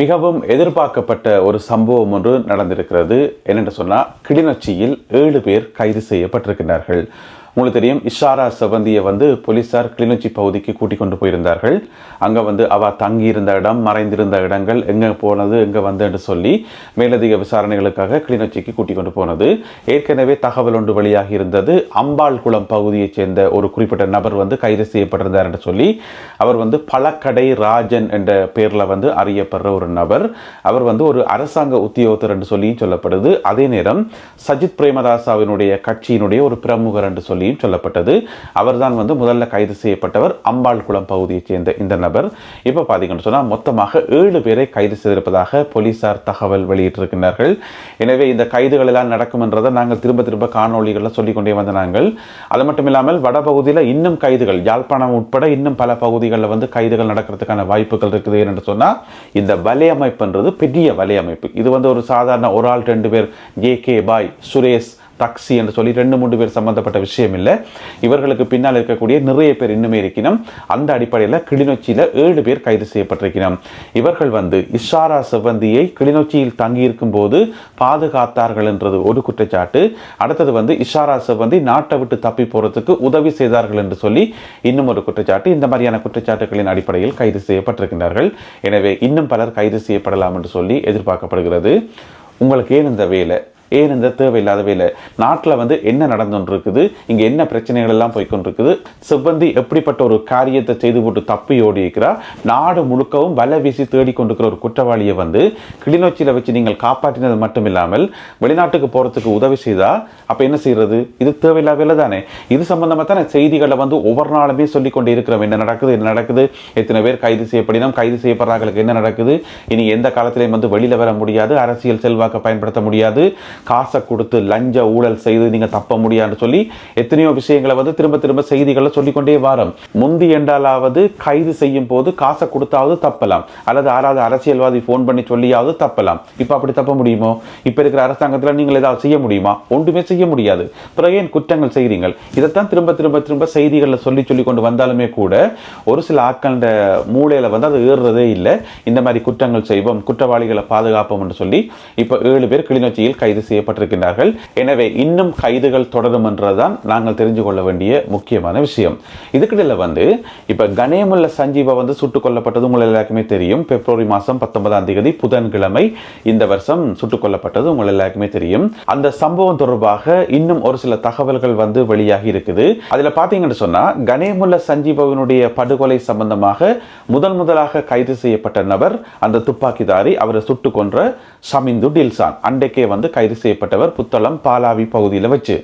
மிகவும் எதிர்பார்க்கப்பட்ட ஒரு சம்பவம் ஒன்று நடந்திருக்கிறது. என்னென்று சொன்னால் கிளிநொச்சியில் ஏழு பேர் கைது செய்யப்பட்டிருக்கிறார்கள் உங்களுக்கு தெரியும் இஷாரா செவந்தியை வந்து போலீசார் கிளிநொச்சி பகுதிக்கு கூட்டிக் கொண்டு போயிருந்தார்கள். அங்கே வந்து அவ தங்கியிருந்த இடம் மறைந்திருந்த இடங்கள் எங்கே போனது எங்கே வந்துன்னு சொல்லி மேலதிக விசாரணைகளுக்காக கிளிநொச்சிக்கு கூட்டிக் கொண்டு போனது. ஏற்கனவே தகவல் ஒன்று வெளியாகி இருந்தது. அம்பாள் குளம் பகுதியைச் சேர்ந்த ஒரு குறிப்பிட்ட நபர் வந்து கைது செய்யப்பட்டிருந்தார் என்று சொல்லி அவர் வந்து பழக்கடை ராஜன் என்ற பேரில் வந்து அறியப்படுற ஒரு நபர். அவர் வந்து ஒரு அரசாங்க உத்தியோகத்தர் என்று சொல்லியும் சொல்லப்படுது. அதே நேரம் சஜித் பிரேமதாசாவினுடைய கட்சியினுடைய ஒரு பிரமுகர் என்று சொல்லியும் சொல்லப்பட்டது. அவர்தான் வந்து முதல்ல கைது செய்யப்பட்டவர் அம்பாள் குளம் பகுதியைச் சேர்ந்த இந்த நபர். இப்போ பார்த்தீங்கன்னு சொன்னால் மொத்தமாக ஏழு பேரை கைது செய்திருப்பதாக போலீசார் தகவல் வெளியிட்டிருக்கிறார்கள் எனவே இந்த கைதுகள் எல்லாம் நடக்கும் என்றதை நாங்கள் திரும்ப திரும்ப காணொலிகளில் சொல்லிக்கொண்டே வந்த நாங்கள். அது மட்டும் இல்லாமல் வடபகுதியில் இன்னும் கைதுகள் யாழ்ப்பாணம் உட்பட இன்னும் பல பகுதிகளில் வந்து கைதுகள் நடக்கிறதுக்கான வாய்ப்புகள் இருக்குது என்று சொன்னால் இந்த வலையமைப்புன்றது பெரிய வலையமைப்பு இது வந்து ஒரு சாதாரண ஒரு ஆள் ரெண்டு பேர் ஜே கே பாய் சுரேஷ் டாக்ஸி என்று சொல்லி ரெண்டு மூன்று பேர் சம்பந்தப்பட்ட விஷயம் இல்லை இவர்களுக்கு பின்னால் இருக்கக்கூடிய நிறைய பேர் இன்னுமே இருக்கணும் அந்த அடிப்படையில் கிளிநொச்சியில் ஏழு பேர் கைது செய்யப்பட்டிருக்கணும் இவர்கள் வந்து இஷாரா செவ்வந்தியை கிளிநொச்சியில் தங்கியிருக்கும் போது பாதுகாத்தார்கள் என்றது ஒரு குற்றச்சாட்டு. அடுத்தது வந்து இஷாரா செவ்வந்தி நாட்டை விட்டு தப்பி போகிறதுக்கு உதவி செய்தார்கள் என்று சொல்லி இன்னும் ஒரு குற்றச்சாட்டு. இந்த மாதிரியான குற்றச்சாட்டுகளின் அடிப்படையில் கைது செய்யப்பட்டிருக்கின்றார்கள். எனவே இன்னும் பலர் கைது செய்யப்படலாம் என்று சொல்லி எதிர்பார்க்கப்படுகிறது. உங்களுக்கு ஏன் இந்த வேலை? ஏன் இந்த தேவையில்லாத வேலை? நாட்டில் வந்து என்ன நடந்துட்டு இருக்குது இங்கே என்ன பிரச்சனைகள் எல்லாம் போய்கொண்டிருக்குது சிப்பந்தி எப்படிப்பட்ட ஒரு காரியத்தை செய்து போட்டு தப்பி ஓடி இருக்கிறா நாடு முழுக்கவும் வலை வீசி தேடிக்கொண்டிருக்கிற ஒரு குற்றவாளியை வந்து கிளிநொச்சியில் வச்சு நீங்கள் காப்பாற்றினது மட்டும் இல்லாமல் வெளிநாட்டுக்கு போகிறதுக்கு உதவி செய்தா? அப்போ என்ன செய்கிறது இது தேவையில்லாத வேலை தானே? இது சம்பந்தமாக தானே செய்திகளை வந்து ஒவ்வொரு நாளுமே சொல்லி கொண்டு இருக்கிறோம். என்ன நடக்குது? என்ன நடக்குது? எத்தனை பேர் கைது செய்யப்படினோம் கைது செய்யப்படுறாங்களுக்கு என்ன நடக்குது? இனி எந்த காலத்திலையும் வந்து வெளியில் வர முடியாது. அரசியல் செல்வாக்கை பயன்படுத்த முடியாது. காசை கொடுத்து லஞ்ச ஊழல் செய்து நீங்கள் தப்ப முடியாதுன்னு சொல்லி எத்தனையோ விஷயங்களை வந்து திரும்ப திரும்ப செய்திகளை சொல்லிக்கொண்டே வாரம். முந்தி என்றாலாவது கைது செய்யும் போது காசை கொடுத்தாவது தப்பலாம். அல்லது யாராவது அரசியல்வாதி ஃபோன் பண்ணி சொல்லியாவது தப்பலாம். இப்போ அப்படி தப்ப முடியுமோ? இப்போ இருக்கிற அரசாங்கத்தில் நீங்கள் ஏதாவது செய்ய முடியுமா? ஒன்றுமே செய்ய முடியாது. பிறகு ஏன் குற்றங்கள் செய்கிறீங்கள் இதைத்தான் திரும்ப திரும்ப திரும்ப செய்திகளில் சொல்லி சொல்லி கொண்டு வந்தாலுமே கூட ஒரு சில ஆட்கள மூளையில் வந்து அது ஏறுறதே இல்லை. இந்த மாதிரி குற்றங்கள் செய்வோம் குற்றவாளிகளை பாதுகாப்போம் என்று சொல்லி இப்போ ஏழு பேர் கிளிநொச்சியில் கைது செய்யப்பட்டிருக்கின்றார்கள். எனவே இன்னும் கைதுகள் தொடரும் என்றுதான் நாங்கள் தெரிஞ்சு கொள்ள வேண்டிய முக்கியமான விஷயம். இதுக்கிடையில் வந்து இப்போ கணேமுல்ல சஞ்சீவா வந்து சுட்டுக் கொல்லப்பட்டது உங்கள் எல்லாருக்குமே தெரியும். பிப்ரவரி மாதம் பத்தொன்பதாம் தேதி புதன்கிழமை இந்த வருஷம் சுட்டுக் கொல்லப்பட்டது உங்கள் எல்லாருக்குமே தெரியும். அந்த சம்பவம் தொடர்பாக இன்னும் ஒரு சில தகவல்கள் வந்து வெளியாகி இருக்குது. அதில் பார்த்தீங்கன்னு சொன்னால் கணேமுல்ல சஞ்சீவாவினுடைய படுகொலை சம்பந்தமாக முதல் முதலாக கைது செய்யப்பட்ட நபர் அந்த துப்பாக்கிதாரி அவரை சுட்டு கொன்ற ஷமிந்து டில்சான் அன்றைக்கே வந்து கைது செய்யப்பட்டவர் புத்தளம் பாலாவி பகுதியில் வச்சு.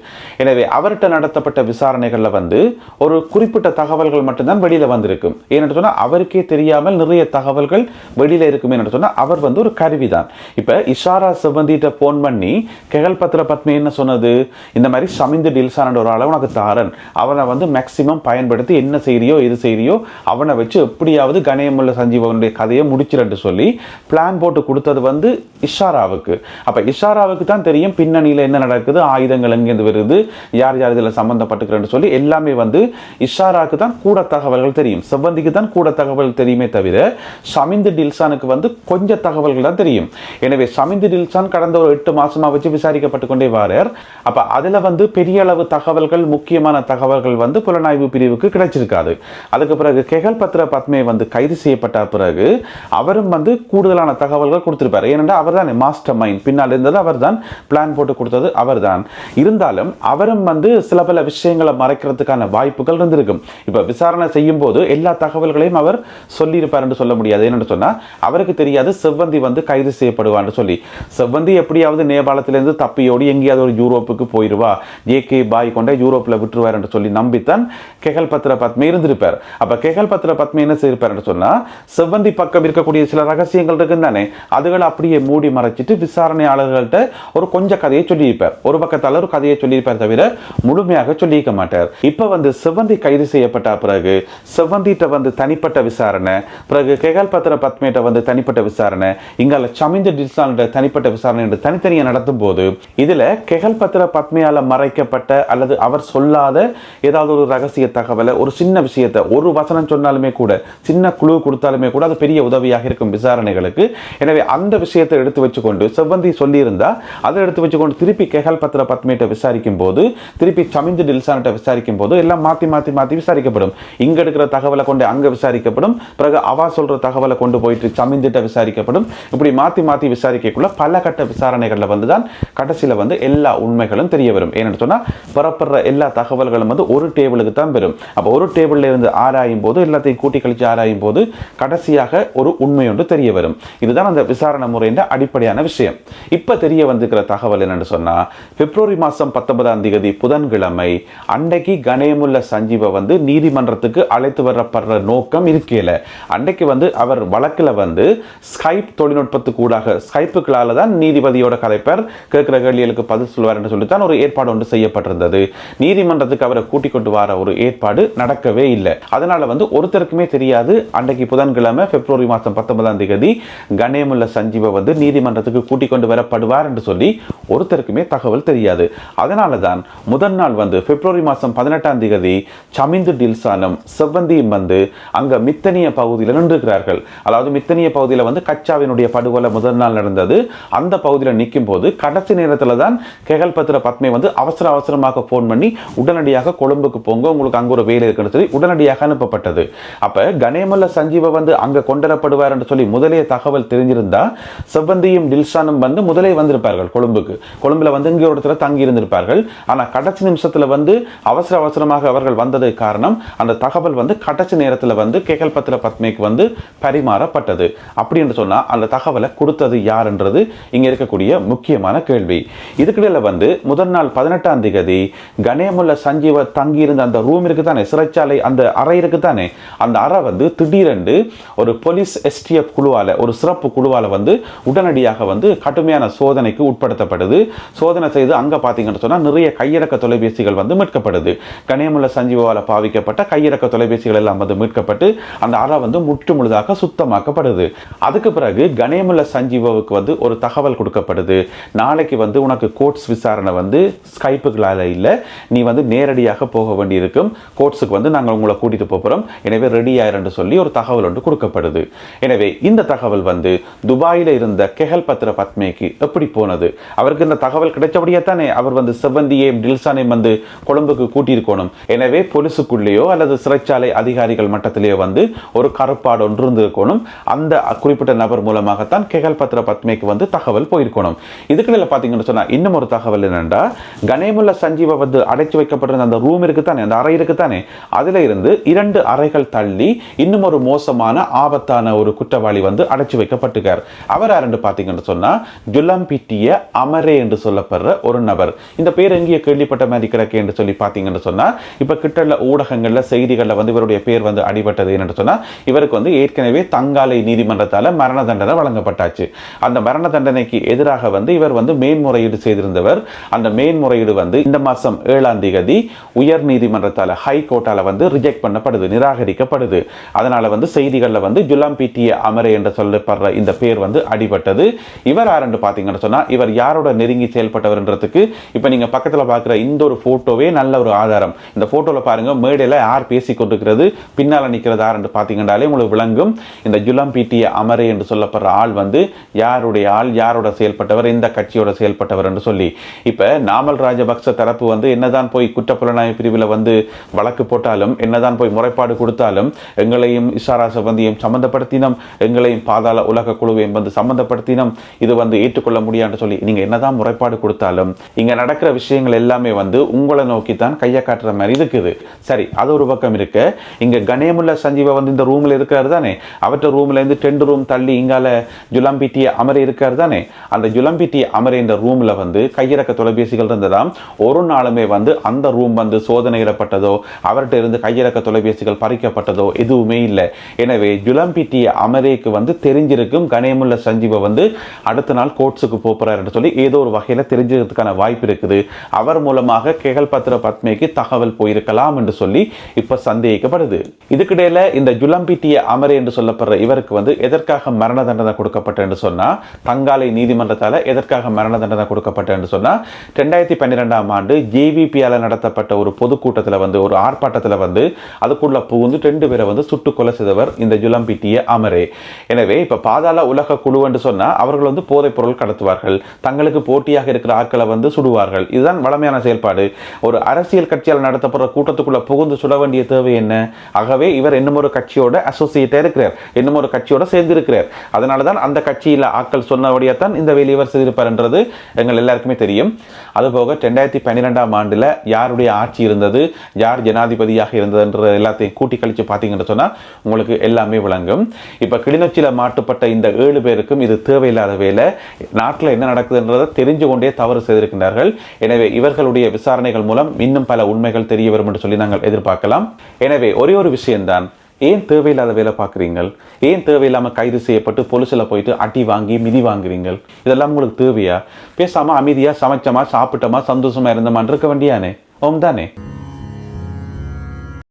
எனவே அவர்கிட்ட நடத்தப்பட்ட விசாரணைகளில் வந்து ஒரு குறிப்பிட்ட தகவல்கள் மட்டும்தான் வெளியில் வந்திருக்கும். ஏன்னு சொன்னால் அவருக்கே தெரியாமல் நிறைய தகவல்கள் வெளியில் இருக்கும் என்று சொன்னால் அவர் வந்து ஒரு கருவி தான் இப்போ இஷாரா சிவந்திட்ட ஃபோன் பண்ணி கெகல் பத்திர பத்மி என்ன சொன்னது? இந்த மாதிரி சமிந்து டில்சான் ஒரு அளவு உனக்கு தாரன். அவனை வந்து மேக்சிமம் பயன்படுத்தி என்ன செய்கிறியோ இது செய்கிறியோ அவனை வச்சு எப்படியாவது கணேமுள்ள சஞ்சீவனுடைய கதையை முடிச்சிடன்னு சொல்லி பிளான் போட்டு கொடுத்தது வந்து இஷாராவுக்கு. அப்போ இஷாராவுக்கு தான் தெரியும் பின்னணியில் என்ன நடக்குது ஆயுதங்கள் எங்கேருந்து வருது யார் யார் இதில் சம்மந்தப்பட்டுக்கிறேன்னு சொல்லி எல்லாமே வந்து இஷாராவுக்கு தான் கூட தகவல்கள் தெரியும். செவ்வந்திக்கு தான் கூட தகவல் தெரியுமே தவிர சமிந்து டில்சானுக்கு வந்து கொஞ்சம் தகவல்கள் தான் தெரியும். எனவே சமிந்து டில்சான் கடந்த ஒரு எட்டு மாதமாக வச்சு விசாரிக்கப்பட்டு கொண்டே வாரார். அப்போ அதில் வந்து பெரிய அளவு தகவல்கள் முக்கியமான தகவல்கள் வந்து புலனாய்வு பிரிவுக்கு கிடைச்சிருக்காது. அதுக்கு பிறகு கெகல் பத்ர பத்மே வந்து கைது செய்யப்பட்ட பிறகு அவரும் வந்து கூடுதலான தகவல்கள் கொடுத்துருப்பார். ஏனென்றால் அவர் தான் மாஸ்டர் மைண்ட் பின்னால் இருந்தது அவர் தான் பிளான் போட்டு கொடுத்தது அவர் தான் இருந்தாலும் அவரும் வந்து சில பல விஷயங்களை மறைக்கிறதுக்கான வாய்ப்புகள் இருந்திருக்கும். இப்போ விசாரணை செய்யும் போது எல்லா தகவல்களையும் அவர் சொல்லியிருப்பார் என்று சொல்ல முடியாது. என்னென்னு சொன்னால் அவருக்கு தெரியாது செவ்வந்தி வந்து கைது செய்யப்படுவான்னு சொல்லி. செவ்வந்தி எப்படியாவது நேபாளத்திலேருந்து தப்பியோடி எங்கேயாவது ஒரு யூரோப்புக்கு போயிடுவா ஏகே பாய் கொண்ட யூரோப்பில் விட்டுருவார் என்று சொல்லி நம்பித்தான் கெகல் பத்திர பத்மே இருந்திருப்பார். அப்போ கெகல் பத்திர பத்மே என்ன செய்திருப்பார் என்று சொன்னால் செவ்வந்தி பக்கம் இருக்கக்கூடிய சில ரகசியங்கள் இருக்குன்னு தானே அதுகளை அப்படியே மூடி மறைச்சிட்டு விசாரணையாளர்கள்ட்ட ஒரு ஒரு கொஞ்சம் கதையை சொல்லியிருப்பார். ஒரு பக்கத்தால் ஒரு கதையை சொல்லியிருப்பார் தவிர முழுமையாக சொல்லியிருக்க மாட்டார். இப்போ வந்து செவ்வந்தி கைது செய்யப்பட்ட பிறகு செவ்வந்திட்ட வந்து தனிப்பட்ட விசாரணை பிறகு கெகல் பத்திர பத்மேட்ட வந்து தனிப்பட்ட விசாரணை இங்கால சமிந்த டில்சானோட தனிப்பட்ட விசாரணை என்று தனித்தனியாக நடத்தும் போது இதில் கெகல் பத்திர பத்மையால் மறைக்கப்பட்ட அல்லது அவர் சொல்லாத ஏதாவது ஒரு ரகசிய தகவலை ஒரு சின்ன விஷயத்தை ஒரு வசனம் சொன்னாலுமே கூட சின்ன குழு கொடுத்தாலுமே கூட அது பெரிய உதவியாக இருக்கும் விசாரணைகளுக்கு. எனவே அந்த விஷயத்தை எடுத்து வச்சுக்கொண்டு செவ்வந்தி சொல்லியிருந்தால் அதை எடுத்து வச்சுக்கொண்டு திருப்பி கெஹல் பத்திர பத்மேட்டை விசாரிக்கும் போது திருப்பி சமிந்து டில்சானிட்ட விசாரிக்கும் போது எல்லாம் மாற்றி மாற்றி மாற்றி விசாரிக்கப்படும். இங்கே எடுக்கிற தகவலை கொண்டு அங்கே விசாரிக்கப்படும். பிறகு அவா சொல்கிற தகவலை கொண்டு போயிட்டு சமிந்திட்ட விசாரிக்கப்படும். இப்படி மாற்றி மாற்றி விசாரிக்கக்குள்ள பல கட்ட விசாரணைகளில் வந்து தான் கடைசியில் வந்து எல்லா உண்மைகளும் தெரிய வரும். ஏன்னு சொன்னால் பெறப்படுற எல்லா தகவல்களும் வந்து ஒரு டேபிளுக்கு தான் பெறும். அப்போ ஒரு டேபிளில் இருந்து ஆராயும் போது எல்லாத்தையும் கூட்டி கழித்து ஆராயும் போது கடைசியாக ஒரு உண்மை ஒன்று தெரிய வரும். இதுதான் அந்த விசாரணை முறையின் அடிப்படையான விஷயம். இப்போ தெரிய வந்து இருக்கிற தகவல் என்னென்னு சொன்னா பிப்ரவரி மாசம் பத்தொன்பதாம் தேதி புதன்கிழமை அன்னைக்கு கணேமுல்ல சஞ்சீவை வந்து நீதிமன்றத்துக்கு அழைத்து வரப்படுற நோக்கம் இருக்கல அன்னைக்கு வந்து அவர் வழக்கில் வந்து ஸ்கைப் தொழில்நுட்பத்துக்கு ஊடாக தான் நீதிபதியோட கதைப்பர் கேட்குற கேள்விகளுக்கு பதில் சொல்வார் என்று சொல்லித்தான் ஒரு ஏற்பாடு ஒன்று செய்யப்பட்டிருந்தது. நீதிமன்றத்துக்கு அவரை கூட்டிக் கொண்டு வர ஒரு ஏற்பாடு நடக்கவே இல்லை. அதனால வந்து ஒருத்தருக்குமே தெரியாது அன்றைக்கு புதன்கிழமை பிப்ரவரி மாதம் பத்தொன்பதாம் தேதி கணேமுல்ல சஞ்சீவை வந்து நீதிமன்றத்துக்கு கூட்டிக் கொண்டு வரப்படுவார் என்று சொல்லி ஒருத்தருக்குமே தகவல் தெரியாது. அதனால தான் முதல் நாள் வந்து பிப்ரவரி மாதம் பதினெட்டாம் தேதி சமிந்து டில்சானம் செவ்வந்தியும் வந்து அங்கே மித்தனிய பகுதியில் நின்றுகிறார்கள் அதாவது மித்தனிய பகுதியில் வந்து கச்சாவினுடைய படுகொலை முதல் நாள் நடந்தது. அந்த பகுதியில் நிற்கும் போது கடைசி நேரத்தில் தான் கெகல் பத்திர பத்மை வந்து அவசர அவசரமாக ஃபோன் பண்ணி உடனடியாக கொழும்புக்கு போங்க உங்களுக்கு அங்கே ஒரு வேலை இருக்குன்னு சொல்லி உடனடியாக அனுப்பப்பட்டது. அப்போ கணேமல்ல சஞ்சீவ வந்து அங்கே கொண்டுவரப்படுவார் என்று சொல்லி முதலே தகவல் தெரிஞ்சிருந்தா செவ்வந்தியும் டில்ஷானும் வந்து முதலே வந்திருப்பார்கள். கொழும்புக்கு. கொழும்பில் வந்து இங்கே ஒரு இடத்துல தங்கி இருந்திருப்பார்கள். ஆனால் கடைசி நிமிஷத்தில் வந்து அவசர அவசரமாக அவர்கள் வந்தது காரணம் அந்த தகவல் வந்து கடைசி நேரத்தில் வந்து கேகல் பத்திர பத்மைக்கு வந்து பரிமாறப்பட்டது. அப்படி என்று அந்த தகவலை கொடுத்தது யாருன்றது இங்கே இருக்கக்கூடிய முக்கியமான கேள்வி. இதுக்கிடையில் வந்து முதல் நாள் பதினெட்டாம் தேதி கணேமுல்ல சஞ்சீவ தங்கி இருந்த அந்த ரூம் இருக்கு தானே சிறைச்சாலை அந்த அறை இருக்கு தானே அந்த அறை வந்து திடீரென்று ஒரு போலீஸ் எஸ்டிஎஃப் குழுவால் ஒரு சிறப்பு குழுவால் வந்து உடனடியாக வந்து கடுமையான சோதனைக்கு உட்படுத்தப்படுது சோதனை செய்து அங்க பாத்தீங்கன்னு சொன்னா நிறைய கையடக்க தொலைபேசிகள் வந்து மீட்கப்படுது. கனியமுள்ள சஞ்சீவால பாவிக்கப்பட்ட கையடக்க தொலைபேசிகள் எல்லாம் வந்து மீட்கப்பட்டு அந்த அறை வந்து முற்று முழுதாக சுத்தமாக்கப்படுது. அதுக்கு பிறகு கணேமுல்ல சஞ்சீவாவுக்கு வந்து ஒரு தகவல் கொடுக்கப்படுது. நாளைக்கு வந்து உனக்கு கோர்ட்ஸ் விசாரணை வந்து ஸ்கைப்புகளால இல்லை நீ வந்து நேரடியாக போக வேண்டியிருக்கும். கோர்ட்ஸுக்கு வந்து நாங்கள் உங்களை கூட்டிட்டு போகிறோம் எனவே ரெடி ஆயிரன்னு சொல்லி ஒரு தகவல் ஒன்று கொடுக்கப்படுது. எனவே இந்த தகவல் வந்து துபாயில் இருந்த கெஹல் பத்திர பத்மேக்கு எப்படி போனது? அவருக்கு இந்த தகவல் கிடைச்சபடியே தானே அவர் வந்து செவ்வந்தியையும் டில்சானையும் வந்து கொழும்புக்கு கூட்டியிருக்கணும். எனவே போலீஸுக்குள்ளேயோ அல்லது சிறைச்சாலை அதிகாரிகள் மட்டத்திலேயோ வந்து ஒரு கருப்பாடு ஒன்று இருந்திருக்கணும். அந்த குறிப்பிட்ட நபர் மூலமாகத்தான் கெகல் பத்ர பத்மேக்கு வந்து தகவல் போயிருக்கணும். இதுக்குள்ள பார்த்தீங்கன்னு சொன்னால் இன்னும் ஒரு தகவல் என்னன்னா கணேமுல்ல சஞ்சீவை வந்து அடைச்சி வைக்கப்பட்டிருந்த அந்த ரூம் இருக்கு தானே அந்த அறை இருக்கு தானே அதுல இருந்து இரண்டு அறைகள் தள்ளி இன்னும் ஒரு மோசமான ஆபத்தான ஒரு குற்றவாளி வந்து அடைச்சி வைக்கப்பட்டுக்கார். அவர் யாருன்னு பார்த்தீங்கன்னு சொன்னால் ஜுலம்பிட்டிய அமரே என்று சொல்லப்படுற ஒரு நபர். இந்த பேர் எங்கேயே கேள்விப்பட்ட மாதிரி கிடக்கு என்று சொல்லி பார்த்தீங்கன்னு சொன்னால் இப்போ கிட்ட ஊடகங்களில் செய்திகளில் வந்து இவருடைய பேர் வந்து அடிபட்டது என்னன்னு சொன்னால் இவருக்கு வந்து ஏற்கனவே தங்காலை நீதிமன்றத்தால் மரண தண்டனை வழங்கப்பட்டாச்சு. அந்த மரண தண்டனைக்கு எதிராக வந்து இவர் வந்து மேன்முறையீடு செய்திருந்தவர். அந்த மேன்முறையீடு வந்து இந்த மாதம் ஏழாம் தேதி உயர் நீதிமன்றத்தால் ஹைகோர்ட்டால் வந்து ரிஜெக்ட் பண்ணப்படுது நிராகரிக்கப்படுது. அதனால் வந்து செய்திகளில் வந்து ஜுலாம் பிடிய அமரே என்று சொல்லப்படுற இந்த பேர் வந்து அடிபட்டது. இவர் யாருன்னு பார்த்தீங்கன்னு சொன்னால் இவர் யாரோட நெருங்கி செயல்பட்டவர்ன்றதுக்கு இப்போ நீங்கள் பக்கத்தில் பார்க்குற இந்த ஒரு ஃபோட்டோவே நல்ல ஒரு ஆதாரம். இந்த ஃபோட்டோவில் பாருங்கள் மேடையில் யார் பேசி கொண்டிருக்கிறது பின்னால நிக்கிறது யாருன்னு பார்த்தீங்கன்னாலே உங்களுக்கு விளங்கும். இந்த ஜுலம் பிடிய அமரே என்று சொல்லப்படுற ஆள் வந்து யாருடைய ஆள் யாரோட செயல்பட்டவர் இந்த கட்சியோட செயல்பட்டவர் என்று சொல்லி. இப்போ நாமல் ராஜபக்ச தரப்பு வந்து என்னதான் போய் குற்றப்புலனாய்வு பிரிவில் வந்து வழக்கு போட்டாலும் என்னதான் போய் முறைப்பாடு கொடுத்தாலும் எங்களையும் இஷாரா சம்பந்தியும் சம்மந்தப்படுத்தினோம் எங்களையும் பாதாள உலக குழுவையும் வந்து சம்மந்தப்படுத்தினோம் இது வந்து ஏற்றுக்கொள்ள முடியாது சொல்லி நீங்கள் என்னதான் முறைப்பாடு கொடுத்தாலும் இங்கே நடக்கிற விஷயங்கள் எல்லாமே வந்து உங்களை நோக்கி தான் கையை காட்டுற மாதிரி இருக்குது. சரி அது ஒரு பக்கம் இருக்கு. இங்கே கணேமுல்ல சஞ்சீவை வந்து இந்த ரூமில் இருக்காரு தானே? அவற்ற ரூம்லேருந்து டென்ட் ரூம் தள்ளி இங்கால ஜுலம்பிட்டிய அமர இருக்காரு தானே? அந்த ஜுலம்பிட்டிய அமர இந்த ரூமில் வந்து கையிறக்க தொலைபேசிகள் இருந்ததாம். ஒரு நாளுமே வந்து அந்த ரூம் வந்து சோதனையிடப்பட்டதோ அவர்கிட்ட இருந்து கையிறக்க தொலைபேசிகள் பறிக்கப்பட்டதோ எதுவுமே இல்லை. எனவே ஜுலம்பிட்டிய அமரேக்கு வந்து தெரிஞ்சிருக்கும் கணேமுல்ல சஞ்சீவை வந்து அடுத்த நாள் கோர்ட்ஸுக்கு போகிறார் சொல்லி ஏதோ ஒரு வகையில் தெரிஞ்சதுக்கான வாய்ப்பு இருக்குது. அவர் மூலமாக கேகல் பத்திர பத்மேக்கு தகவல் போயிருக்கலாம் என்று சொல்லி இப்போ சந்தேகிக்கப்படுது. இதுக்கிடையில் இந்த ஜுலம்பிட்டிய அமரே என்று சொல்லப்படுற இவருக்கு வந்து எதற்காக மரண தண்டனை கொடுக்கப்பட்ட என்று சொன்னா தங்காலை நீதிமன்றத்தால் எதற்காக மரண தண்டனை கொடுக்கப்பட்ட என்று ரெண்டாயிரத்தி பன்னிரெண்டாம் ஆண்டு ஜேவிபியால் நடத்தப்பட்ட ஒரு பொதுக்கூட்டத்தில் வந்து ஒரு ஆர்ப்பாட்டத்தில் வந்து அதுக்குள்ள புகுந்து ரெண்டு பேரை வந்து சுட்டுக் கொலை செய்தவர் இந்த ஜுலம்பிட்டிய அமரே. எனவே இப்போ பாதாள உலக குழு என்று சொன்னால் அவர்கள் வந்து போதைப் பொருள் கடத்துவார்கள். தங்களுக்கு போட்டியாக இருக்கிற ஆட்களை வந்து சுடுவார்கள். இதுதான் வளமையான செயல்பாடு. ஒரு அரசியல் கட்சியால் நடத்தப்படுற கூட்டத்துக்குள்ள புகுந்து சுட வேண்டிய தேவை என்ன? ஆகவே இவர் இன்னும் ஒரு கட்சியோட அசோசியேட்டா இருக்கிறார். இன்னும் ஒரு கட்சியோட சேர்ந்து இருக்கிறார் அதனால தான் அந்த கட்சியில் ஆட்கள் சொன்னபடியா தான் இந்த வேலையை இவர் செய்திருப்பார்ன்றது எங்கள் எல்லாருக்குமே தெரியும். அதுபோக ரெண்டாயிரத்தி பன்னிரெண்டாம் ஆண்டுல யாருடைய ஆட்சி இருந்தது? யார் ஜனாதிபதியாக இருந்ததுன்ற எல்லாத்தையும் கூட்டி கழிச்சு பார்த்தீங்கன்னு சொன்னா உங்களுக்கு எல்லாமே விளங்கும். இப்ப கிளிநொச்சியில மாட்டுப்பட்ட இந்த ஏழு பேருக்கும் இது தேவையில்லாத வேலை. நாட்டில் என்ன நடக்குதுன்றதை தெரிஞ்சு கொண்டே தவறு செய்திருக்கின்றார்கள். எனவே இவர்களுடைய விசாரணைகள் மூலம் இன்னும் பல உண்மைகள் தெரிய வரும் என்று சொல்லி நாங்கள் எதிர்பார்க்கலாம். எனவே ஒரே ஒரு விஷயம்தான். ஏன் தேவையில்லாத வேலை பார்க்குறீங்கள்? ஏன் தேவையில்லாமல் கைது செய்யப்பட்டு பொலிசில் போயிட்டு அடி வாங்கி மிதி வாங்குறீங்கள்? இதெல்லாம் உங்களுக்கு தேவையா? பேசாமல் அமைதியாக சமைச்சமா சாப்பிட்டோமா சந்தோஷமா இருந்தோமா இருக்க வேண்டியானே? ஓம் தானே